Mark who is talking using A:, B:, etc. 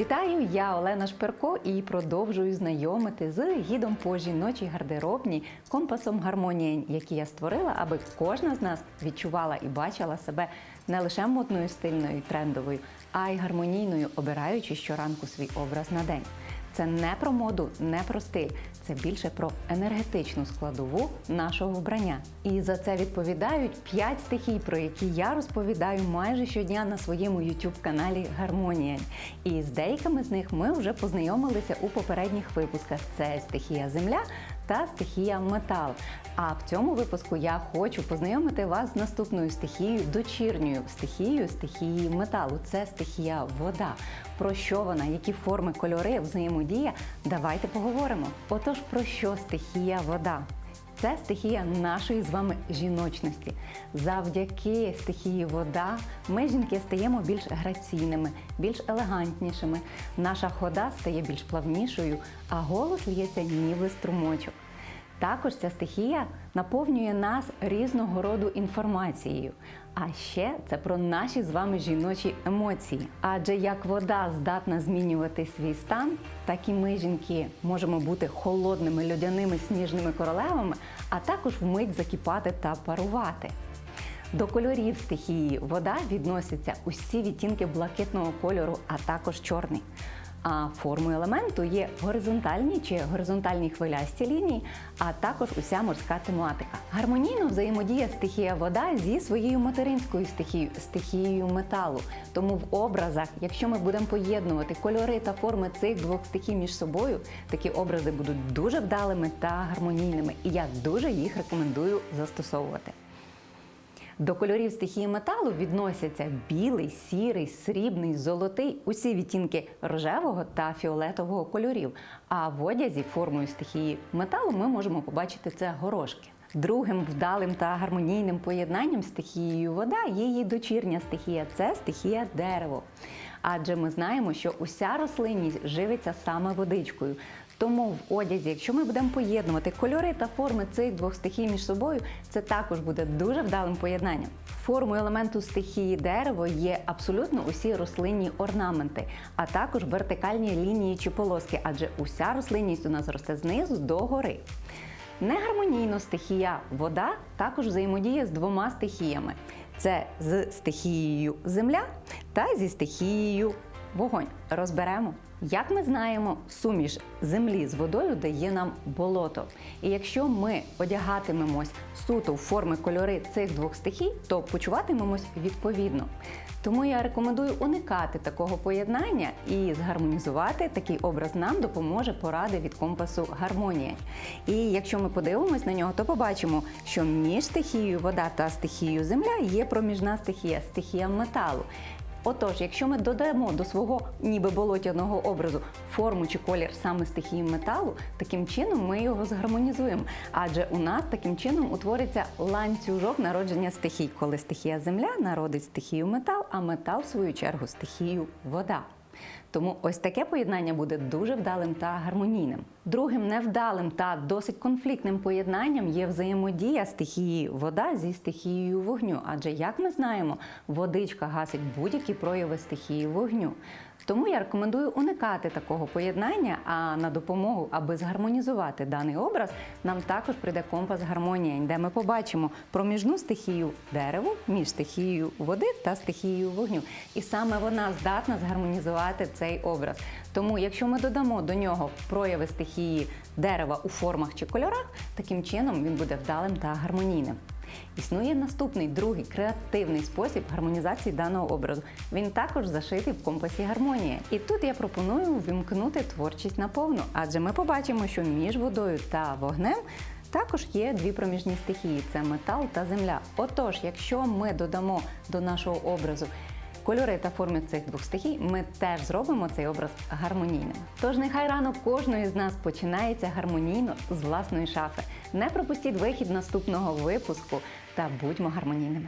A: Вітаю, я Олена Шперко і продовжую знайомити з гідом по жіночій гардеробні компасом гармонії, який я створила, аби кожна з нас відчувала і бачила себе не лише модною, стильною і трендовою, а й гармонійною, обираючи щоранку свій образ на день. Це не про моду, не про стиль, це більше про енергетичну складову нашого вбрання. І за це відповідають п'ять стихій, про які я розповідаю майже щодня на своєму youtube каналі Гармонія. І з деякими з них ми вже познайомилися у попередніх випусках. Це стихія Земля та стихія метал. А в цьому випуску я хочу познайомити вас з наступною стихією, дочірньою стихією стихії металу. Це стихія вода. Про що вона, які форми, кольори, взаємодія? Давайте поговоримо. Отож, про що стихія вода? Це стихія нашої з вами жіночності. Завдяки стихії вода ми, жінки, стаємо більш граційними, більш елегантнішими. Наша хода стає більш плавнішою, а голос лється ніби струмочок. Також ця стихія наповнює нас різного роду інформацією. А ще це про наші з вами жіночі емоції. Адже як вода здатна змінювати свій стан, так і ми, жінки, можемо бути холодними, льодяними, сніжними королевами, а також вмить закипати та парувати. До кольорів стихії вода відносяться усі відтінки блакитного кольору, а також чорний. А формою елементу є горизонтальні чи горизонтальні хвилясті лінії, а також уся морська тематика. Гармонійно взаємодіє стихія вода зі своєю материнською стихією стихією металу. Тому в образах, якщо ми будемо поєднувати кольори та форми цих двох стихій між собою, такі образи будуть дуже вдалими та гармонійними. І я дуже їх рекомендую застосовувати. До кольорів стихії металу відносяться білий, сірий, срібний, золотий, усі відтінки рожевого та фіолетового кольорів. А в одязі формою стихії металу ми можемо побачити це горошки. Другим вдалим та гармонійним поєднанням стихією вода є її дочірня стихія це стихія дерево. Адже ми знаємо, що уся рослинність живиться саме водичкою. Тому в одязі, якщо ми будемо поєднувати кольори та форми цих двох стихій між собою, це також буде дуже вдалим поєднанням. Формою елементу стихії дерево є абсолютно усі рослинні орнаменти, а також вертикальні лінії чи полоски, адже уся рослинність у нас росте знизу до гори. Негармонійно стихія вода також взаємодіє з двома стихіями: це з стихією земля та зі стихією вогонь. Розберемо. Як ми знаємо, суміш землі з водою дає нам болото. І якщо ми одягатимемось суто в форми кольори цих двох стихій, то почуватимемось відповідно. Тому я рекомендую уникати такого поєднання і згармонізувати такий образ нам допоможе поради від компасу гармонія. І якщо ми подивимось на нього, то побачимо, що між стихією вода та стихією земля є проміжна стихія стихія металу. Отож, якщо ми додамо до свого ніби болотяного образу форму чи колір саме стихії металу, таким чином ми його згармонізуємо. Адже у нас таким чином утвориться ланцюжок народження стихій, коли стихія земля народить стихію метал, а метал, в свою чергу, стихію вода. Тому ось таке поєднання буде дуже вдалим та гармонійним. Другим невдалим та досить конфліктним поєднанням є взаємодія стихії вода зі стихією вогню. Адже, як ми знаємо, водичка гасить будь-які прояви стихії вогню. Тому я рекомендую уникати такого поєднання. А на допомогу, аби згармонізувати даний образ, нам також прийде компас гармонія, де ми побачимо проміжну стихію дерево між стихією води та стихією вогню. І саме вона здатна згармонізувати цей образ. Тому, якщо ми додамо до нього прояви стихії дерева у формах чи кольорах, таким чином він буде вдалим та гармонійним. Існує наступний другий креативний спосіб гармонізації даного образу. Він також зашитий в компасі гармонія. І тут я пропоную ввімкнути творчість наповну, адже ми побачимо, що між водою та вогнем. Також є дві проміжні стихії це метал та земля. Отож, якщо ми додамо до нашого образу кольори та форми цих двох стихій, ми теж зробимо цей образ гармонійним. Тож нехай ранок кожної з нас починається гармонійно з власної шафи. Не пропустіть вихід наступного випуску та будьмо гармонійними.